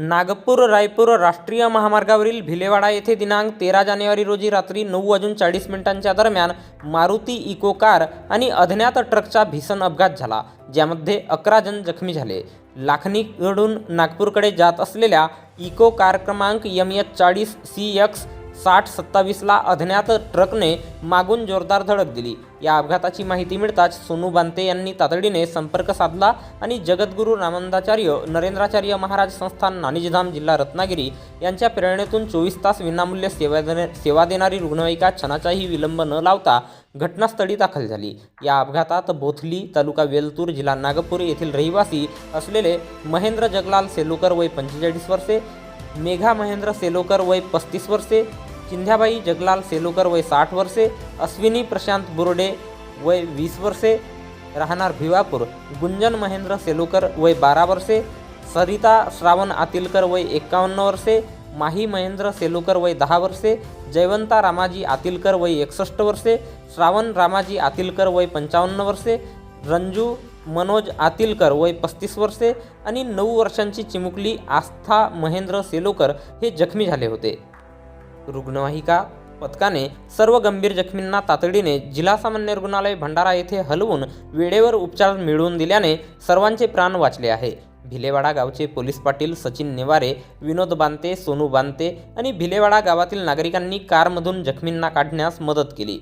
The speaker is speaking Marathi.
नागपूर रायपूर राष्ट्रीय महामार्गावरील भिलेवाडा येथे दिनांक तेरा जानेवारी रोजी रात्री नऊ वाजून चाळीस मिनिटांच्या दरम्यान मारुती इको कार आणि अज्ञात ट्रकचा भीषण अपघात झाला ज्यामध्ये अकरा जण जखमी झाले. लाखणीकडून नागपूरकडे जात असलेल्या इको कार क्रमांक एम एच चाळीस सी एक्स साठ सत्तावीसला अज्ञात ट्रकने मागून जोरदार धडक दिली. या अपघाताची माहिती मिळताच सोनू बांते यांनी तातडीने संपर्क साधला आणि जगद्गुरू रामानंदाचार्य नरेंद्राचार्य महाराज संस्थान नाणीजधाम जिल्हा रत्नागिरी यांच्या प्रेरणेतून चोवीस तास विनामूल्य सेवा देणे सेवा देणारी रुग्णवाहिका क्षणाचाही विलंब न लावता घटनास्थळी दाखल झाली. या अपघातात बोथली तालुका वेलतूर जिल्हा नागपूर येथील रहिवासी असलेले महेंद्र जगलाल सेलुकर वय पंचेचाळीस वर्षे मेघा महेंद्र सेलोकर वय पस्तीस वर्षे चिंध्याबाई जगलाल सेलोकर वय साठ वर्षे अश्विनी प्रशांत बुरडे वय वीस वर्षे राहणार भिवापूर गुंजन महेंद्र सेलुकर वय बारा वर्षे सरिता श्रावण आतिलकर वय एक्कावन्न वर्षे माही महेंद्र सेलोकर वय दहा वर्षे जयवंता रामाजी आतिलकर वय एकसष्ट वर्षे श्रावण रामाजी आतिलकर वय पंचावन्न वर्षे रंजू मनोज आतिलकर वय पस्तीस वर्षे आणि नऊ वर्षांची चिमुकली आस्था महेंद्र सेलोकर हे जखमी झाले होते. रुग्णवाहिका पथकाने सर्व गंभीर जखमींना तातडीने जिल्हा सामान्य रुग्णालय भंडारा येथे हलवून वेळेवर उपचार मिळवून दिल्याने सर्वांचे प्राण वाचले आहे. भिलेवाडा गावचे पोलीस पाटील सचिन नेवारे विनोद बांते सोनू बांते आणि भिलेवाडा गावातील नागरिकांनी कारमधून जखमींना काढण्यास मदत केली.